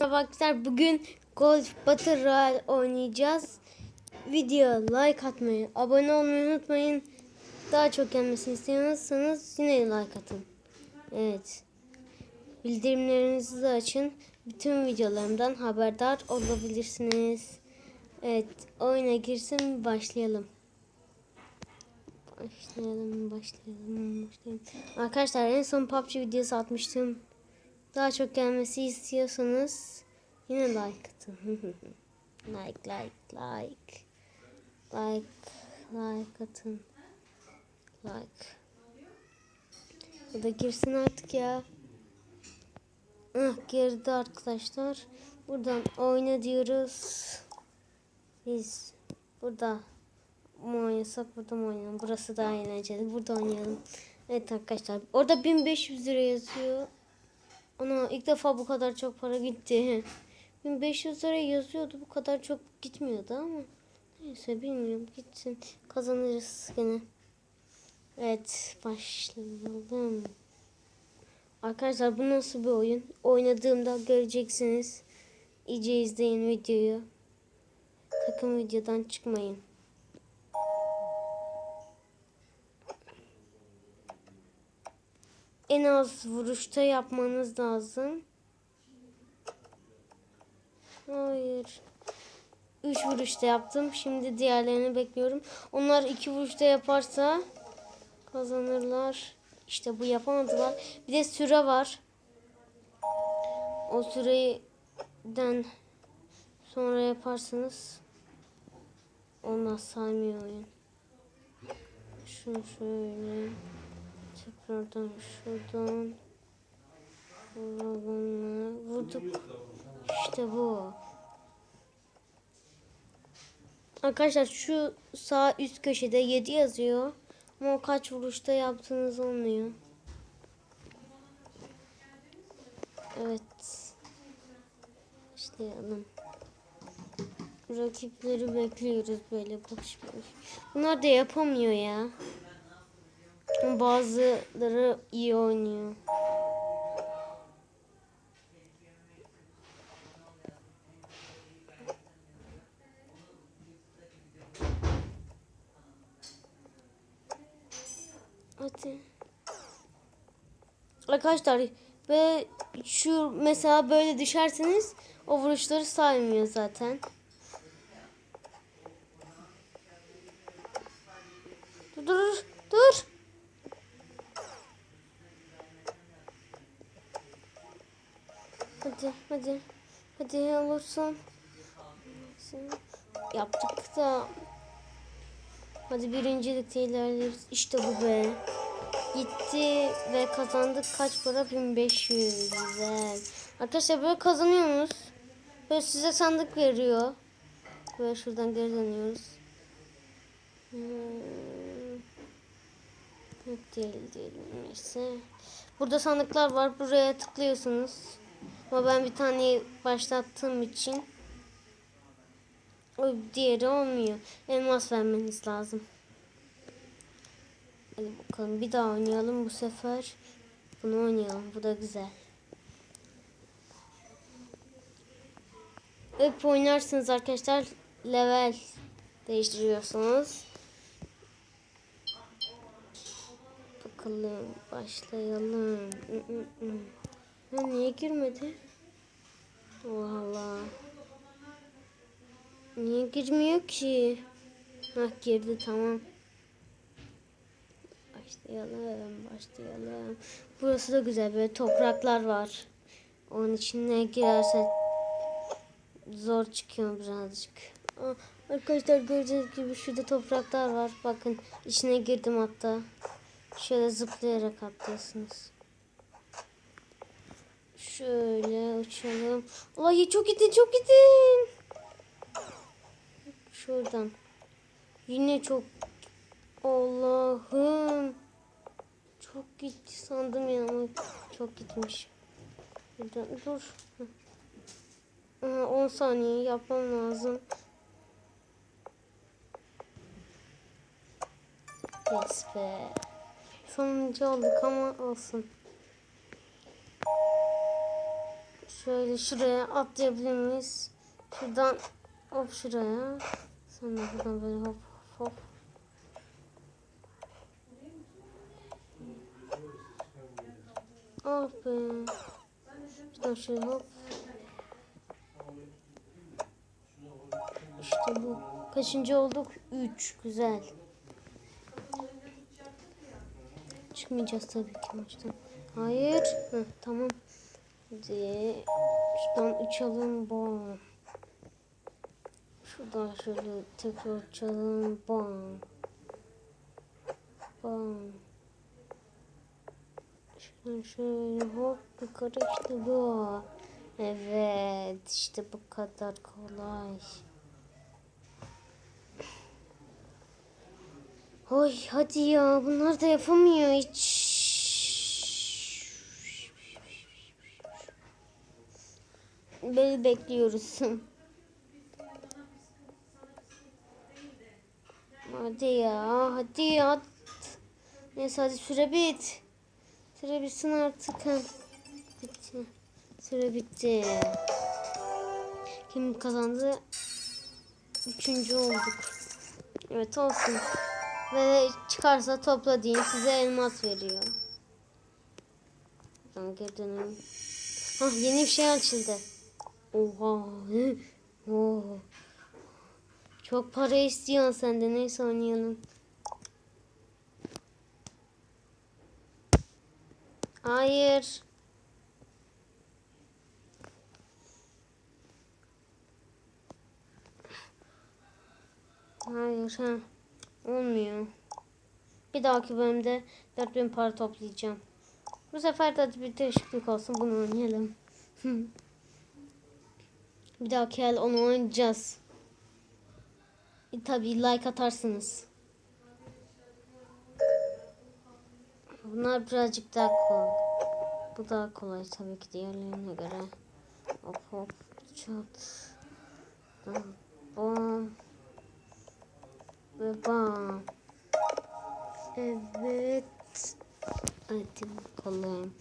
Arkadaşlar bugün Golf Battle Royale oynayacağız. Video like atmayı, abone olmayı unutmayın. Daha çok gelmesini istiyorsanız yine like atın. Evet. Bildirimlerinizi de açın. Bütün videolarımdan haberdar olabilirsiniz. Evet, oyuna girsin başlayalım. Başlayalım, başlayalım, başlayalım. Arkadaşlar en son PUBG videosu atmıştım. Daha çok gelmesi istiyorsanız yine like atın. like, like, like. Like, like atın. Like. Bu da girsin artık ya. Ah girdi arkadaşlar. Buradan oyna diyoruz. Biz burada mı oynasak burada mı oynayalım? Burası daha eğlenceli. Burada oynayalım. Evet arkadaşlar. Orada 1500 lira yazıyor. Ana ilk defa bu kadar çok para gitti. 1500 lira yazıyordu. Bu kadar çok gitmiyordu ama. Neyse bilmiyorum. Gitsin. Kazanırız gene. Evet başlayalım. Arkadaşlar bu nasıl bir oyun? Oynadığımda göreceksiniz. İyice izleyin videoyu. Sakın videodan çıkmayın. En az vuruşta yapmanız lazım. Hayır. Üç vuruşta yaptım. Şimdi diğerlerini bekliyorum. Onlar iki vuruşta yaparsa kazanırlar. İşte bu yapamadılar. Bir de süre var. O süreden sonra yaparsanız olmaz saymıyor oyun. Şunu şöyle tekrardan şuradan vuralım. Vurduk. İşte bu. Arkadaşlar şu sağ üst köşede 7 yazıyor. Ama o kaç vuruşta yaptığınız olmuyor. Evet. Başlayalım. Rakipleri bekliyoruz böyle boş. Bunlar da yapamıyor ya. Bazıları iyi oynuyor. Hadi. Arkadaşlar ve şu mesela böyle düşerseniz o vuruşları saymıyor zaten. Dur dur dur. Hadi hadi. Hadi olursun. Yaptık da. Hadi birincilikte ilerleriz. İşte bu be. Gitti ve kazandık. Kaç para? 1500. Güzel. Arkadaşlar böyle kazanıyorsunuz. Böyle size sandık veriyor. Böyle şuradan geri dönüyoruz. Hmm. Yok değil değil. Neyse. Burada sandıklar var. Buraya tıklıyorsunuz. Ama ben bir tane başlattığım için o diğeri olmuyor. Elmas vermeniz lazım. Hadi bakalım bir daha oynayalım bu sefer. Bunu oynayalım. Bu da güzel. Hep oynarsınız arkadaşlar. Level değiştiriyorsunuz. Bakalım başlayalım. Ha, niye girmedi? Allah. Niye girmiyor ki? Hah girdi tamam. Başlayalım, başlayalım. Burası da güzel böyle topraklar var. Onun içine girerse zor çıkıyor birazcık. Aa, arkadaşlar gördüğünüz gibi şurada topraklar var. Bakın içine girdim hatta. Şöyle zıplayarak atlıyorsunuz. Şöyle uçalım. Allah çok gittin çok gittin. Şuradan. Yine çok Allah'ım. Çok gitti sandım ya ama çok gitmiş. Buradan dur. Aha, 10 saniye yapmam lazım. Yes be. Sonuncu olduk ama olsun. Şöyle şuraya atlayabilir miyiz? Şuradan hop şuraya. Sonra buradan böyle hop hop. Oh be. Şuradan şöyle hop. İşte bu. Kaçıncı olduk? 3. Güzel. Çıkmayacağız tabii ki maçtan. Hayır. Heh, tamam. Hadi. Şuradan uçalım. Bam. Şuradan şöyle tekrar uçalım. Bam. Bam. Şuradan şöyle hop yukarı işte bu. Evet işte bu kadar kolay. Oy hadi ya bunlar da yapamıyor hiç. Beni bekliyoruz. hadi ya hadi ya. Neyse hadi süre bit. Süre bitsin artık. Bitti. Süre bitti. Kim kazandı? Üçüncü olduk. Evet olsun. Ve çıkarsa topla deyin size elmas veriyor. Tamam geri dönelim. Hah yeni bir şey açıldı. Oha. Oo. Çok para istiyorsun sen de neyse oynayalım. Hayır. Hayır ha. Olmuyor. Bir dahaki bölümde 4000 para toplayacağım. Bu sefer de bir değişiklik olsun. Bunu oynayalım. bir dahaki el onu oynayacağız. E, tabii like atarsınız. Bunlar birazcık daha kolay. Bu daha kolay tabii ki diğerlerine göre. Hop hop çat. Bam. Ve bam. Evet. Hadi bakalım.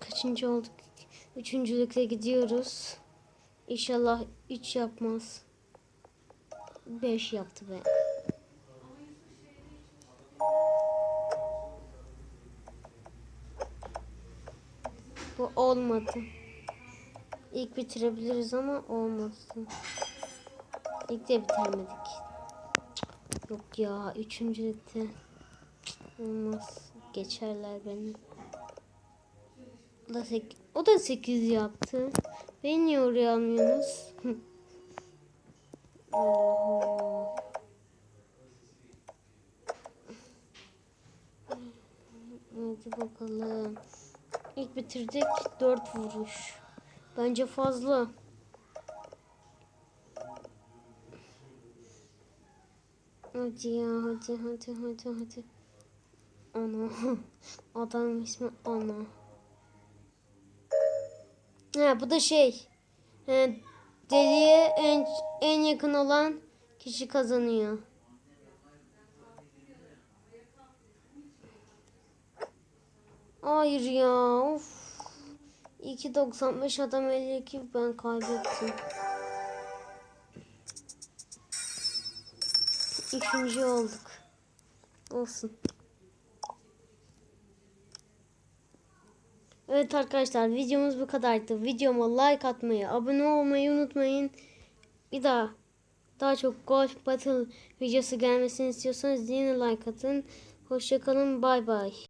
Kaçıncı olduk? Üçüncülükte gidiyoruz. İnşallah üç yapmaz. Beş yaptı be. Bu olmadı. İlk bitirebiliriz ama olmasın. İlk de bitiremedik. Yok ya üçüncülükte. Olmaz. Geçerler beni. O da 8 yaptı. Beni niye oraya almıyorsunuz? Hadi bakalım. İlk bitirdik. 4 vuruş. Bence fazla. Hadi ya hadi hadi hadi hadi. Ana. Adam ismi Ana. Ha bu da şey. He, deliye en en yakın olan kişi kazanıyor. Hayır ya. Of. 2.95 adam 52 ben kaybettim. Üçüncü olduk. Olsun. Evet arkadaşlar videomuz bu kadardı. Videoma like atmayı, abone olmayı unutmayın. Bir daha daha çok Golf Battle videosu gelmesini istiyorsanız yine like atın. Hoşçakalın. Bay bay.